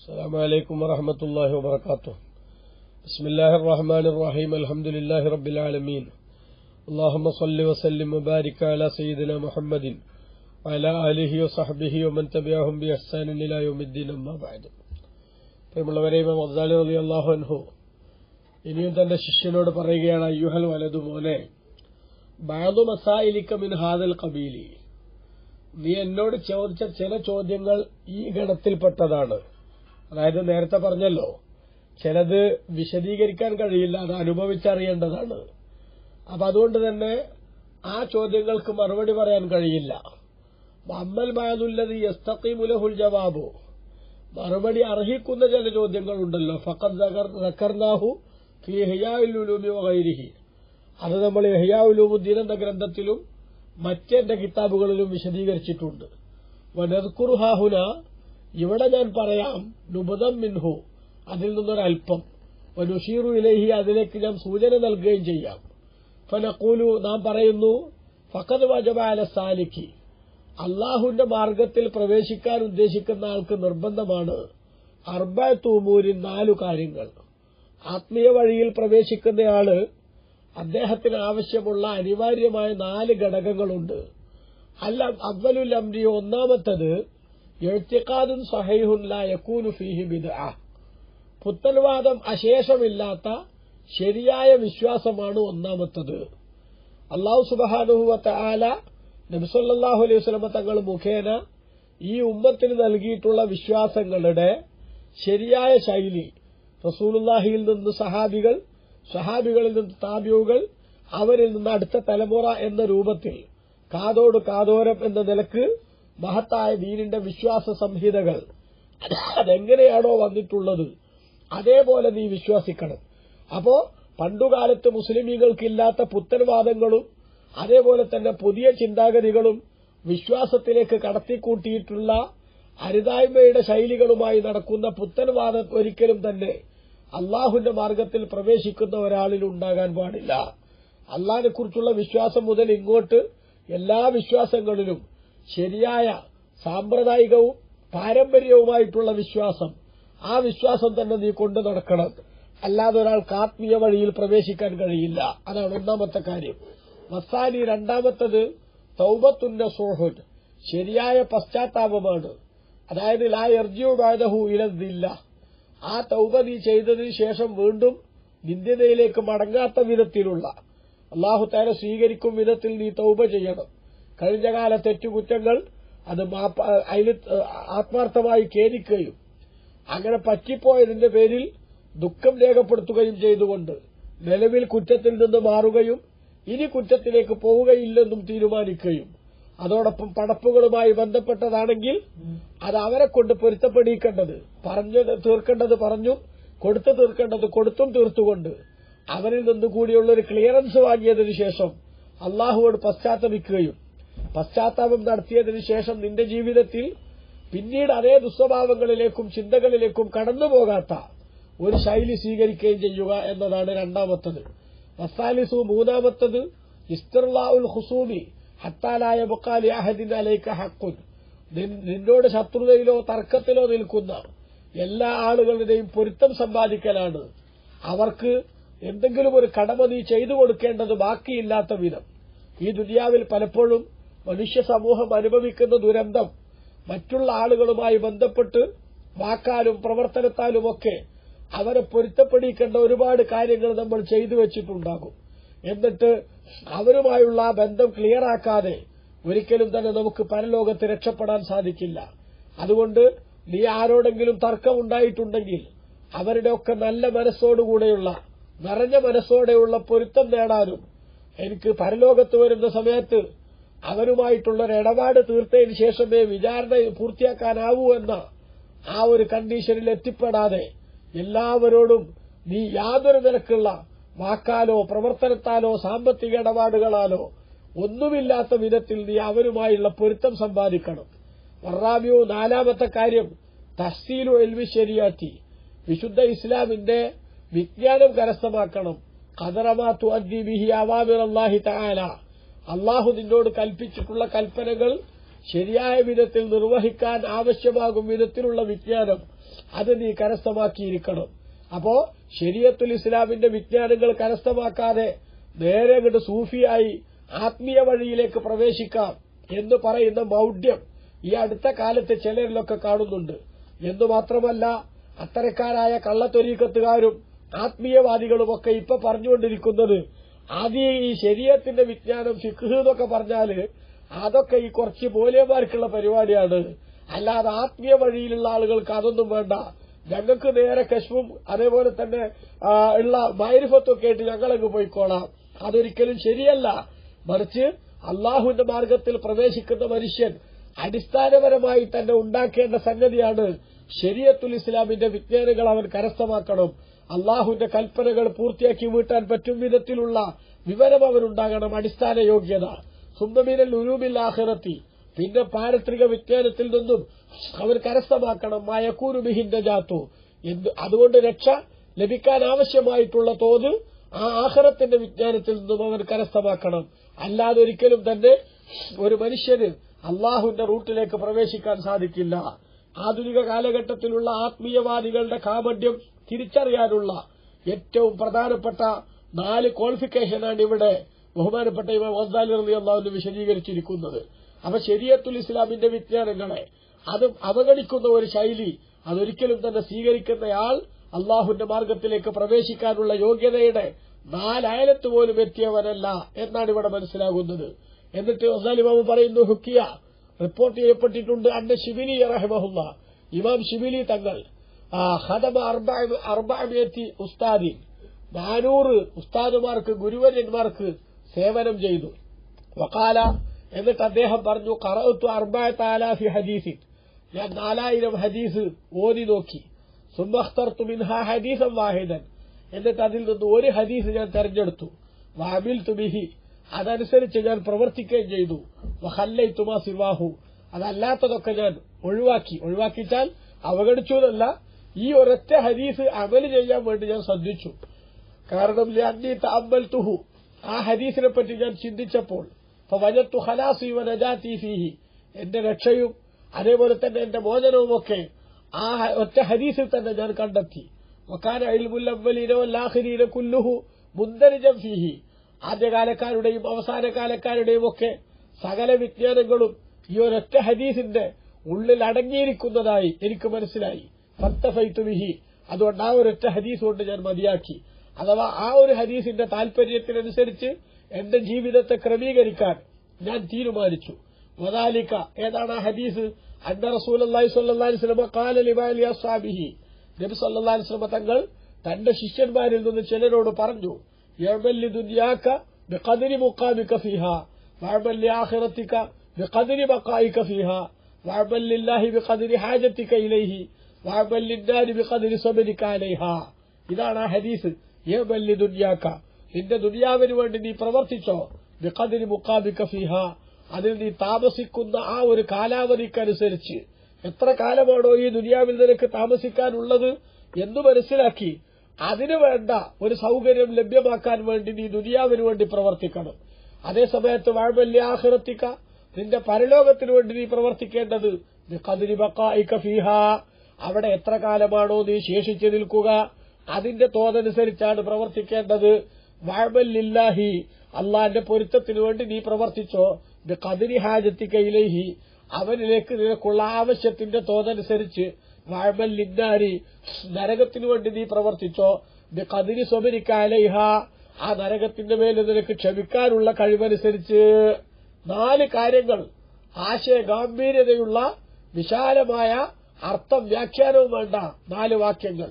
السلام عليكم ورحمة الله وبركاته بسم الله الرحمن الرحيم الحمد لله رب العالمين اللهم صل وسلم وبارك على سيدنا محمد وعلى آله وصحبه ومن تبعهم بإحسان إلى يوم الدين أما بعد പ്രിയമുള്ളവരെ ഇമാം അബ്ദാലി അലി അള്ളാഹു അൻഹു ഇനിയും തന്റെ ശിഷ്യനോട് പറയുകയാണ് അയ്യുഹൽ വലതു മോനെ ബാദു മസായിലിക്ക മിൻ ഹാദൽ കബീലി നീ എന്നോട് ചോദിച്ച ചില ചോദ്യങ്ങൾ ഈ ഗണത്തിൽപ്പെട്ടതാണ് അതായത് നേരത്തെ പറഞ്ഞല്ലോ ചിലത് വിശദീകരിക്കാൻ കഴിയില്ല അത് അനുഭവിച്ചറിയേണ്ടതാണ്. അപ്പൊ അതുകൊണ്ട് തന്നെ ആ ചോദ്യങ്ങൾക്ക് മറുപടി പറയാൻ കഴിയില്ല. അമ്മൽ ബാദുല്ലത് യസ്തഖീമുലഹുൽ ജവാബു. മറുപടി അർഹിക്കുന്ന ചില ചോദ്യങ്ങളുണ്ടല്ലോ. ഫഖദ് സക്കർനാഹു ഫി അത് നമ്മൾ ഹിയാഉലൂമുദ്ദീൻ എന്ന ഗ്രന്ഥത്തിലും മറ്റെന്റെ കിതാബുകളിലും വിശദീകരിച്ചിട്ടുണ്ട്. വനദ്കുറുഹാഹുന ഇവിടെ ഞാൻ പറയാം നുബദം മിൻഹു അതിൽ നിന്നൊരൽപ്പം. വനുഷീറു ഇലേഹി അതിലേക്ക് ഞാൻ സൂചന നൽകുകയും ചെയ്യാം. ഫനക്കൂലു നാം പറയുന്നു ഫക്കത് വജബ അല അള്ളാഹുന്റെ മാർഗത്തിൽ പ്രവേശിക്കാൻ ഉദ്ദേശിക്കുന്ന ആൾക്ക് നിർബന്ധമാണ് അർബൂമൂരിൻ നാലു കാര്യങ്ങൾ. ആത്മീയ വഴിയിൽ പ്രവേശിക്കുന്നയാൾ അദ്ദേഹത്തിന് ആവശ്യമുള്ള അനിവാര്യമായ നാല് ഘടകങ്ങളുണ്ട്. അല്ല അവലുൽ അംരി ഒന്നാമത്തത് എഴുത്തിക്കാതും സഹൈഹുല്ല യക്കൂനു ഫീഹി ബിദ പുത്തൽവാദം അശേഷമില്ലാത്ത ശരിയായ വിശ്വാസമാണ് ഒന്നാമത്തത്. അള്ളാഹു സുബാനുഹുവത്ത ആല നബിസല്ലാഹു അലൈഹി വസ്ലമ തങ്ങൾ മുഖേന ഈ ഉമ്മത്തിന് നൽകിയിട്ടുള്ള വിശ്വാസങ്ങളുടെ ശരിയായ ശൈലി റസൂലുല്ലാഹിയിൽ നിന്ന് സഹാബികൾ സഹാബികളിൽ നിന്ന് താബ്യൂകൾ അവരിൽ നിന്ന് അടുത്ത തലമുറ എന്ന രൂപത്തിൽ കാതോട് കാതോരം എന്ന നിലയ്ക്ക് മഹത്തായ ദീനിന്റെ വിശ്വാസ സംഹിതകൾ അതെങ്ങനെയാണോ വന്നിട്ടുള്ളത് അതേപോലെ നീ വിശ്വസിക്കണം. അപ്പോ പണ്ടുകാലത്ത് മുസ്ലിമീങ്ങൾക്കില്ലാത്ത പുത്തൻവാദങ്ങളും അതേപോലെ തന്നെ പുതിയ ചിന്താഗതികളും വിശ്വാസത്തിലേക്ക് കടത്തിക്കൂട്ടിയിട്ടുള്ള അരുതായ്മയുടെ ശൈലികളുമായി നടക്കുന്ന പുത്തൻവാദം ഒരിക്കലും തന്നെ അള്ളാഹുന്റെ മാർഗത്തിൽ പ്രവേശിക്കുന്ന ഒരാളിൽ ഉണ്ടാകാൻ പാടില്ല. അള്ളാഹിനെ കുറിച്ചുള്ള വിശ്വാസം മുതൽ ഇങ്ങോട്ട് എല്ലാ വിശ്വാസങ്ങളിലും ശരിയായ സാമ്പ്രദായികവും പാരമ്പര്യവുമായിട്ടുള്ള വിശ്വാസം. ആ വിശ്വാസം തന്നെ നീ കൊണ്ടു നടക്കണം. അല്ലാതെ ഒരാൾക്ക് ആത്മീയ വഴിയിൽ പ്രവേശിക്കാൻ കഴിയില്ല. അതാണ് ഒന്നാമത്തെ കാര്യം. മസാനി രണ്ടാമത്തത് തൗബത്തുന്റെ സോഹുൻ. ശരിയായ പശ്ചാത്താപമാണ്. അതായത് ലാ എർജിയോടായതഹു ഇലതില്ല ആ തൗബ നീ ചെയ്തതിനു ശേഷം വീണ്ടും നിന്ദ്യതയിലേക്ക് മടങ്ങാത്ത വിധത്തിലുള്ള അള്ളാഹു താര സ്വീകരിക്കും വിധത്തിൽ നീ തൗബ ചെയ്യണം. കഴിഞ്ഞ കാല തെറ്റുകുറ്റങ്ങൾ അത് അതിൽ ആത്മാർത്ഥമായി ഖേദിക്കുകയും അങ്ങനെ പറ്റിപ്പോയതിന്റെ പേരിൽ ദുഃഖം രേഖപ്പെടുത്തുകയും ചെയ്തുകൊണ്ട് നിലവിൽ കുറ്റത്തിൽ നിന്ന് മാറുകയും ഇനി കുറ്റത്തിലേക്ക് പോവുകയില്ലെന്നും തീരുമാനിക്കുകയും അതോടൊപ്പം പടപ്പുകളുമായി ബന്ധപ്പെട്ടതാണെങ്കിൽ അത് അവരെ കൊണ്ട് പൊരുത്തപ്പെടിക്കേണ്ടത് പറഞ്ഞു തീർക്കേണ്ടത് പറഞ്ഞും കൊടുത്തു തീർക്കേണ്ടത് കൊടുത്തും തീർത്തുകൊണ്ട് അവരിൽ നിന്ന് കൂടിയുള്ള ഒരു ക്ലിയറൻസ് വാങ്ങിയതിനു ശേഷം അള്ളാഹുവോട് പശ്ചാത്തപിക്കുകയും പശ്ചാത്താപം നടത്തിയതിനു ശേഷം നിന്റെ ജീവിതത്തിൽ പിന്നീട് അതേ ദുസ്വഭാവങ്ങളിലേക്കും ചിന്തകളിലേക്കും കടന്നുപോകാത്ത ഒരു ശൈലി സ്വീകരിക്കുകയും ചെയ്യുക എന്നതാണ് രണ്ടാമത്തത്. വസാലിസു മൂന്നാമത്തത് ഇസ്തർലാഉൽ ഹുസൂമി ഹത്താലായ ബുക്കാലി അഹദിൻ അലൈക്ക ഹക്കുൻ. നിന്നോട് ശത്രുതയിലോ തർക്കത്തിലോ നിൽക്കുന്ന എല്ലാ ആളുകളുടെയും പൊരുത്തം സമ്പാദിക്കലാണ്. അവർക്ക് എന്തെങ്കിലും ഒരു കടമ നീ ചെയ്തു കൊടുക്കേണ്ടത് ബാക്കിയില്ലാത്ത വിധം. ഈ ദുനിയാവിൽ പലപ്പോഴും മനുഷ്യ സമൂഹം അനുഭവിക്കുന്ന ദുരന്തം മറ്റുള്ള ആളുകളുമായി ബന്ധപ്പെട്ട് വാക്കാലും പ്രവർത്തനത്താലുമൊക്കെ അവരെ പൊരുത്തപ്പെടിക്കേണ്ട ഒരുപാട് കാര്യങ്ങൾ നമ്മൾ ചെയ്തു വെച്ചിട്ടുണ്ടാകും. എന്നിട്ട് അവരുമായുള്ള ആ ബന്ധം ക്ലിയറാക്കാതെ ഒരിക്കലും തന്നെ നമുക്ക് പരലോകത്ത് രക്ഷപ്പെടാൻ സാധിക്കില്ല. അതുകൊണ്ട് നീ ആരോടെങ്കിലും തർക്കമുണ്ടായിട്ടുണ്ടെങ്കിൽ അവരുടെയൊക്കെ നല്ല മനസ്സോടുകൂടെയുള്ള നിറഞ്ഞ മനസ്സോടെയുള്ള പൊരുത്തം നേടാനും എനിക്ക് പരലോകത്ത് വരുന്ന സമയത്ത് അവരുമായിട്ടുള്ള ഒരു ഇടപാട് തീർത്തതിന് ശേഷമേ വിചാരണ പൂർത്തിയാക്കാനാവൂ എന്ന ആ ഒരു കണ്ടീഷനിൽ എത്തിപ്പെടാതെ എല്ലാവരോടും നീ യാതൊരു നിരക്കുള്ള വാക്കാലോ പ്രവർത്തനത്താലോ സാമ്പത്തിക ഇടപാടുകളാലോ ഒന്നുമില്ലാത്ത വിധത്തിൽ നീ അവരുമായുള്ള പൊരുത്തം സമ്പാദിക്കണം. വറാബിയോ നാലാമത്തെ കാര്യം തഹസീലോ എൽവി ശരിയാറ്റി വിശുദ്ധ ഇസ്ലാമിന്റെ വിജ്ഞാനം കരസ്ഥമാക്കണം. കദറമാ അദ്ദി ബിഹി തആല. അള്ളാഹു നിന്നോട് കൽപ്പിച്ചിട്ടുള്ള കൽപ്പനകൾ ശരിയായ വിധത്തിൽ നിർവഹിക്കാൻ ആവശ്യമാകും വിധത്തിലുള്ള വിജ്ഞാനം അത് നീ കരസ്ഥമാക്കിയിരിക്കണം. അപ്പോ ശരിയത്തുൽ ഇസ്ലാമിന്റെ വിജ്ഞാനങ്ങൾ കരസ്ഥമാക്കാതെ നേരെ അങ്ങോട്ട് സൂഫിയായി ആത്മീയ വഴിയിലേക്ക് പ്രവേശിക്കാം എന്ന് പറയുന്ന മൌഢ്യം ഈ അടുത്ത കാലത്ത് ചിലരിലൊക്കെ കാണുന്നുണ്ട്. എന്നു മാത്രമല്ല അത്തരക്കാരായ കള്ളത്തൊരീക്കത്തുകാരും ആത്മീയവാദികളുമൊക്കെ ഇപ്പൊ പറഞ്ഞുകൊണ്ടിരിക്കുന്നത് ആദ്യം ഈ ശരീരത്തിന്റെ വിജ്ഞാനം ഫിഖ് എന്നൊക്കെ പറഞ്ഞാൽ അതൊക്കെ ഈ കുറച്ച് പോലെമാർക്കുള്ള പരിപാടിയാണ്. അല്ലാതെ ആത്മീയ വഴിയിലുള്ള ആളുകൾക്ക് അതൊന്നും വേണ്ട. ഞങ്ങൾക്ക് നേരെ കശ്മും അതേപോലെ തന്നെ ഉള്ള മൈരിഫത്തൊക്കെ ആയിട്ട് ഞങ്ങളങ്ങ് പോയിക്കോളാം. അതൊരിക്കലും ശരിയല്ല. മറിച്ച് അള്ളാഹുവിന്റെ മാർഗത്തിൽ പ്രവേശിക്കുന്ന മനുഷ്യൻ അടിസ്ഥാനപരമായി തന്നെ ഉണ്ടാക്കേണ്ട സംഗതിയാണ് ശരിയത്തുൽ ഇസ്ലാമിന്റെ വിജ്ഞാനങ്ങൾ അവൻ കരസ്ഥമാക്കണം. അള്ളാഹുവിന്റെ കൽപ്പനകൾ പൂർത്തിയാക്കി വീട്ടാൻ പറ്റും വിധത്തിലുള്ള വിവരം അവരുണ്ടാകണം അടിസ്ഥാന യോഗ്യത സുന്ദമീനൽ ഉരൂബിൽ ആഹിറത്തി പിന്നെ പാരത്രിക വിജ്ഞാനത്തിൽ നിന്നും അവർ കരസ്ഥമാക്കണം. മയക്കൂരുബിഹിന്റെ ജാത്തു അതുകൊണ്ട് രക്ഷ ലഭിക്കാൻ ആവശ്യമായിട്ടുള്ള തോത് ആ ആഹാരത്തിന്റെ വിജ്ഞാനത്തിൽ നിന്നും അവർ കരസ്ഥമാക്കണം. അല്ലാതെ ഒരിക്കലും തന്നെ ഒരു മനുഷ്യന് അള്ളാഹുവിന്റെ റൂട്ടിലേക്ക് പ്രവേശിക്കാൻ സാധിക്കില്ല. ആധുനിക കാലഘട്ടത്തിലുള്ള ആത്മീയവാദികളുടെ കാപട്യം തിരിച്ചറിയാനുള്ള ഏറ്റവും പ്രധാനപ്പെട്ട നാല് ക്വാളിഫിക്കേഷനാണ് ഇവിടെ ബഹുമാനപ്പെട്ട ഇവ വസ്താലി റലി അള്ളാഹുവിന് വിശദീകരിച്ചിരിക്കുന്നത്. അപ്പൊ ശരിയത്തുൽ ഇസ്ലാമിന്റെ വിജ്ഞാനങ്ങളെ അത് അവഗണിക്കുന്ന ഒരു ശൈലി അതൊരിക്കലും തന്നെ സ്വീകരിക്കുന്നയാൾ അള്ളാഹുന്റെ മാർഗത്തിലേക്ക് പ്രവേശിക്കാനുള്ള യോഗ്യതയുടെ നാലയലത്ത് പോലും എത്തിയവനല്ല എന്നാണ് ഇവിടെ മനസ്സിലാകുന്നത്. എന്നിട്ട് വസാലിമാമ് പറയുന്നു ഹുക്കിയ റിപ്പോർട്ട് ചെയ്യപ്പെട്ടിട്ടുണ്ട്. അന്റെ ഷിബിലി റഹ്മഹുല്ല. ഇമാം ഷിബിലി തങ്ങൾ ആ, ഖദമ അർബഅ- ഉസ്താദി. നാനൂറ് ഉസ്താദുമാർക്ക് ഗുരുവര്യന്മാർക്ക് സേവനം ചെയ്തു. വക്കാല എന്നിട്ട് അദ്ദേഹം പറഞ്ഞു കറത്തു അർബാലാഫി ഹദീസിൻ. ഞാൻ നാലായിരം ഹദീസ് ഓതി നോക്കി. സുമഖ്തർത്തു മിൻഹ ഹദീസം വാഹിദൻ. എന്നിട്ട് അതിൽ നിന്ന് ഒരു ഹദീസ് ഞാൻ തെരഞ്ഞെടുത്തു. വാബിൽ തുബിഹി അതനുസരിച്ച് ഞാൻ പ്രവർത്തിക്കുകയും ചെയ്തു. വഹല്ലൈ തുമാ സിവാഹു. അതല്ലാത്തതൊക്കെ ഞാൻ ഒഴിവാക്കി. ഒഴിവാക്കിച്ചാൽ അവഗണിച്ചു എന്നല്ല ഈ ഒരൊറ്റ ഹദീസ് അമൽ ചെയ്യാൻ വേണ്ടി ഞാൻ ശ്രദ്ധിച്ചു. കാരണം ലാന്നി താമ്പൽ തുഹു ആ ഹദീസിനെ പറ്റി ഞാൻ ചിന്തിച്ചപ്പോൾ ഫവജത്തു ഖലാസി വനജാതി ഫീഹി. എന്റെ രക്ഷയും അതേപോലെ തന്നെ എന്റെ മോചനവുമൊക്കെ ആ ഒറ്റ ഹദീസിൽ തന്നെ ഞാൻ കണ്ടെത്തി. വക്കാന അവ്വലീന വല്ലാഖിരീന കുല്ലുഹു മുന്തരിജം ഫീഹി. ആദ്യകാലക്കാരുടെയും അവസാനകാലക്കാരുടെയും ഒക്കെ സകല വിജ്ഞാനങ്ങളും ഈ ഒരൊറ്റ ഹദീസിന്റെ ഉള്ളിൽ അടങ്ങിയിരിക്കുന്നതായി എനിക്ക് മനസ്സിലായി. ഫത്തഫൈത്തു ബിഹി. അതുകൊണ്ട് ആ ഒരൊറ്റ ഹദീസ് കൊണ്ട് ഞാൻ മതിയാക്കി. അഥവാ ആ ഒരു ഹദീസിന്റെ താൽപര്യത്തിനനുസരിച്ച് എന്റെ ജീവിതത്തെ ക്രമീകരിക്കാൻ ഞാൻ തീരുമാനിച്ചു. വദാലിക്ക ഏതാണ് ആ ഹദീസ്? അന്ന റസൂലി സ്വല്ലി സ്വലമ കാല ലിബാലി അസ്വാബിഹി നബി സല്ലി അലൈഹി തങ്ങൾ തന്റെ ശിഷ്യന്മാരിൽ നിന്ന് ചിലരോട് പറഞ്ഞു യഅമൽ ദുനിയാക ബിഖദരി മുഖാമിക ഫീഹാ വഅമൽ ലിആഖിറതിക ബിഖദരി ബഖായിക ഫീഹാ വഅമൽ ലില്ലാഹി ഹാജത്തിക്ക ഇലൈഹി. ഇതാണ് ആ ഹദീസ്. നിന്റെ ദുനിയാവിന് വേണ്ടി നീ പ്രവർത്തിച്ചോ? ബിഖദരി മുഖാമിക ഫീഹാ. അതിൽ നീ താമസിക്കുന്ന ആ ഒരു കാലാവധിക്കനുസരിച്ച്. എത്ര കാലമാണോ ഈ ദുനിയാവിൽ നിനക്ക് താമസിക്കാനുള്ളത് എന്ന് മനസ്സിലാക്കി. അതിനു വേണ്ട ഒരു സൗകര്യം ലഭ്യമാക്കാൻ വേണ്ടി നീ ദുനിയാവിന് വേണ്ടി പ്രവർത്തിക്കണം. അതേസമയത്ത് വാഴ്മല്യാഹൃത്തിക്ക നിന്റെ പരലോകത്തിനു വേണ്ടി നീ പ്രവർത്തിക്കേണ്ടത് ബിഖദിന് ബഖായിക ഫീഹാ. അവിടെ എത്ര കാലമാണോ നീ ശേഷിച്ചു നിൽക്കുക? അതിന്റെ തോതനുസരിച്ചാണ് പ്രവർത്തിക്കേണ്ടത്. വാഴ്മല്ലില്ലാഹി അള്ളാന്റെ പൊരുത്തത്തിന് വേണ്ടി നീ പ്രവർത്തിച്ചോ? കതിരി ഹാജത്തി ഇലൈഹി അവനിലേക്ക് നിനക്കുള്ള ആവശ്യത്തിന്റെ തോതനുസരിച്ച്. വാഴ്മല്ലിന്നാരി നരകത്തിനു വേണ്ടി നീ പ്രവർത്തിച്ചോ? കതിരി സ്വമരിക്കാലൈഹ ആ നരകത്തിന്റെ മേൽ നിനക്ക് ക്ഷമിക്കാനുള്ള കഴിവനുസരിച്ച്. നാല് കാര്യങ്ങൾ. ആശയ ഗാംഭീര്യതയുള്ള വിശാലമായ അർത്ഥം വ്യാഖ്യാനവും വേണ്ട. നാല് വാക്യങ്ങൾ.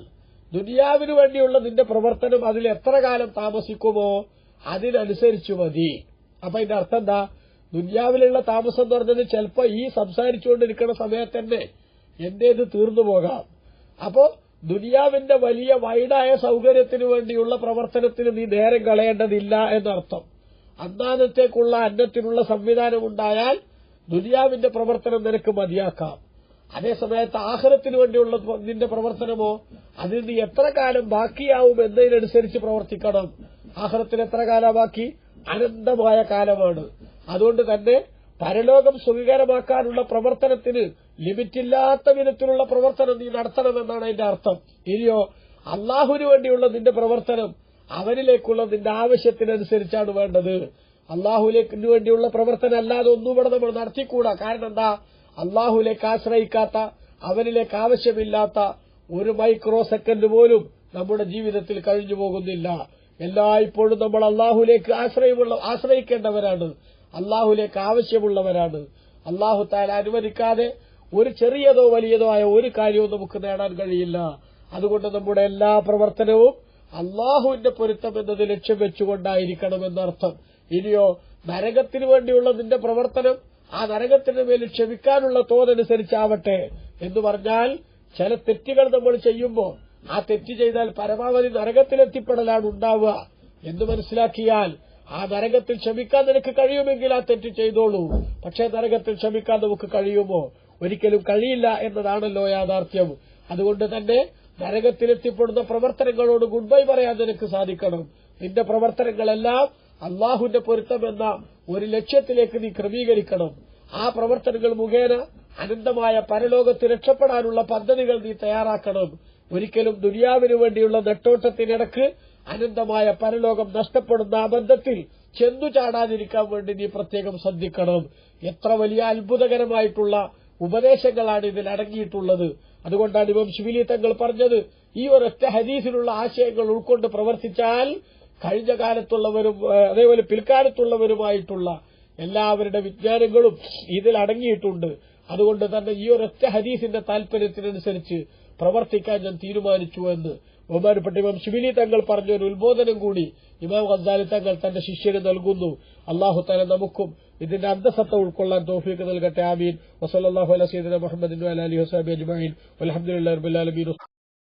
ദുനിയാവിനു വേണ്ടിയുള്ള നിന്റെ പ്രവർത്തനം അതിൽ എത്ര കാലം താമസിക്കുമോ അതിനനുസരിച്ചു മതി. അപ്പൊ ഇതിന്റെ അർത്ഥം എന്താ? ദുനിയാവിലുള്ള താമസം എന്ന് പറഞ്ഞത് ചിലപ്പോ ഈ സംസാരിച്ചുകൊണ്ടിരിക്കുന്ന സമയത്ത് തന്നെ എന്റേത് തീർന്നു പോകാം. അപ്പോ ദുനിയാവിന്റെ വലിയ വൈഡായ സൗകര്യത്തിനു വേണ്ടിയുള്ള പ്രവർത്തനത്തിന് നീ നേരം കളയേണ്ടതില്ല എന്നർത്ഥം. അന്നാനത്തേക്കുള്ള അന്നത്തിനുള്ള സംവിധാനം ഉണ്ടായാൽ ദുനിയാവിന്റെ പ്രവർത്തനം നിനക്ക് മതിയാക്കാം. അതേസമയത്ത് ആഹാരത്തിന് വേണ്ടിയുള്ള നിന്റെ പ്രവർത്തനമോ അതിൽ നീ എത്ര കാലം ബാക്കിയാവും എന്നതിനനുസരിച്ച് പ്രവർത്തിക്കണം. ആഹാരത്തിന് എത്ര കാലം ബാക്കി? അനന്തമായ കാലമാണ്. അതുകൊണ്ട് തന്നെ പരലോകം സുഖകരമാക്കാനുള്ള പ്രവർത്തനത്തിന് ലിമിറ്റില്ലാത്ത വിധത്തിലുള്ള പ്രവർത്തനം നീ നടത്തണമെന്നാണ് അതിന്റെ അർത്ഥം. ഇനിയോ അള്ളാഹുവിന് വേണ്ടിയുള്ള നിന്റെ പ്രവർത്തനം അവനിലേക്കുള്ള നിന്റെ ആവശ്യത്തിനനുസരിച്ചാണ് വേണ്ടത്. അള്ളാഹുലേക്ക് വേണ്ടിയുള്ള പ്രവർത്തനം അല്ലാതെ ഒന്നും ഇവിടെ നമ്മൾ നടത്തിക്കൂടാ. കാരണം എന്താ? അള്ളാഹുലേക്ക് ആശ്രയിക്കാത്ത അവനിലേക്ക് ആവശ്യമില്ലാത്ത ഒരു മൈക്രോ സെക്കൻഡ് പോലും നമ്മുടെ ജീവിതത്തിൽ കഴിഞ്ഞു പോകുന്നില്ല. എല്ലായ്പ്പോഴും നമ്മൾ അള്ളാഹുലേക്ക് ആശ്രയമുള്ള ആശ്രയിക്കേണ്ടവരാണ്. അള്ളാഹുലേക്ക് ആവശ്യമുള്ളവരാണ്. അള്ളാഹു താൻ അനുവദിക്കാതെ ഒരു ചെറിയതോ വലിയതോ ആയ ഒരു കാര്യവും നമുക്ക് നേടാൻ കഴിയില്ല. അതുകൊണ്ട് നമ്മുടെ എല്ലാ പ്രവർത്തനവും അള്ളാഹുവിന്റെ പൊരുത്തം എന്നത് ലക്ഷ്യം വെച്ചുകൊണ്ടായിരിക്കണമെന്നർത്ഥം. ഇനിയോ നരകത്തിനു വേണ്ടിയുള്ള നിന്റെ പ്രവർത്തനം ആ നരകത്തിന് മേൽ ക്ഷമിക്കാനുള്ള തോതനുസരിച്ചാവട്ടെ എന്ന് പറഞ്ഞാൽ ചില തെറ്റുകൾ നമ്മൾ ചെയ്യുമ്പോൾ ആ തെറ്റ് ചെയ്താൽ പരമാവധി നരകത്തിലെത്തിപ്പെടലാണ് ഉണ്ടാവുക എന്ന് മനസ്സിലാക്കിയാൽ ആ നരകത്തിൽ ക്ഷമിക്കാൻ നിനക്ക് കഴിയുമെങ്കിൽ ആ തെറ്റ് ചെയ്തോളൂ. പക്ഷേ നരകത്തിൽ ക്ഷമിക്കാൻ നമുക്ക് കഴിയുമോ? ഒരിക്കലും കഴിയില്ല എന്നതാണല്ലോ യാഥാർത്ഥ്യം. അതുകൊണ്ട് തന്നെ നരകത്തിലെത്തിപ്പെടുന്ന പ്രവർത്തനങ്ങളോട് ഗുഡ് ബൈ പറയാൻ നിനക്ക് സാധിക്കണം. നിന്റെ പ്രവർത്തനങ്ങളെല്ലാം അള്ളാഹുവിന്റെ പൊരുത്തമെന്ന ഒരു ലക്ഷ്യത്തിലേക്ക് നീ ക്രമീകരിക്കണം. ആ പ്രവർത്തനങ്ങൾ മുഖേന അനന്തമായ പരലോകത്ത് രക്ഷപ്പെടാനുള്ള പദ്ധതികൾ നീ തയ്യാറാക്കണം. ഒരിക്കലും ദുനിയാവിനു വേണ്ടിയുള്ള നെട്ടോട്ടത്തിനിടക്ക് അനന്തമായ പരലോകം നഷ്ടപ്പെടുന്ന അബദ്ധത്തിൽ ചെന്നു ചാടാതിരിക്കാൻ വേണ്ടി നീ പ്രത്യേകം ശ്രദ്ധിക്കണം. എത്ര വലിയ അത്ഭുതകരമായിട്ടുള്ള ഉപദേശങ്ങളാണ് ഇതിൽ അടങ്ങിയിട്ടുള്ളത്. അതുകൊണ്ടാണ് ഇവം ശിവിലി തങ്ങൾ പറഞ്ഞത് ഈ ഒരൊറ്റ ഹരീസിലുള്ള ആശയങ്ങൾ ഉൾക്കൊണ്ട് പ്രവർത്തിച്ചാൽ കഴിഞ്ഞ കാലത്തുള്ളവരും അതേപോലെ പിൽക്കാലത്തുള്ളവരുമായിട്ടുള്ള എല്ലാവരുടെ വിജ്ഞാനങ്ങളും ഇതിൽ അടങ്ങിയിട്ടുണ്ട്. അതുകൊണ്ട് തന്നെ ഈ ഒരൊറ്റ ഹദീസിന്റെ താല്പര്യത്തിനനുസരിച്ച് പ്രവർത്തിക്കാൻ ഞാൻ തീരുമാനിച്ചു എന്ന് ബഹുമാനപ്പെട്ട ഇമാം ഷിബിലി തങ്ങൾ പറഞ്ഞ ഒരു ഉത്ബോധനം കൂടി ഇമാം ഗസാലി തങ്ങൾ തന്റെ ശിഷ്യന് നൽകുന്നു. അള്ളാഹു തല നമുക്കും ഇതിന്റെ അന്തസത്ത ഉൾക്കൊള്ളാൻ തോഫീക്ക് നൽകട്ടെ. ആമീൻ. വസല്ലാഹു അലൈഹി മുഹമ്മദ് അലി വസാബി അജ്മീൻ അലഹമുല്ലാ റബുലാലമീൻ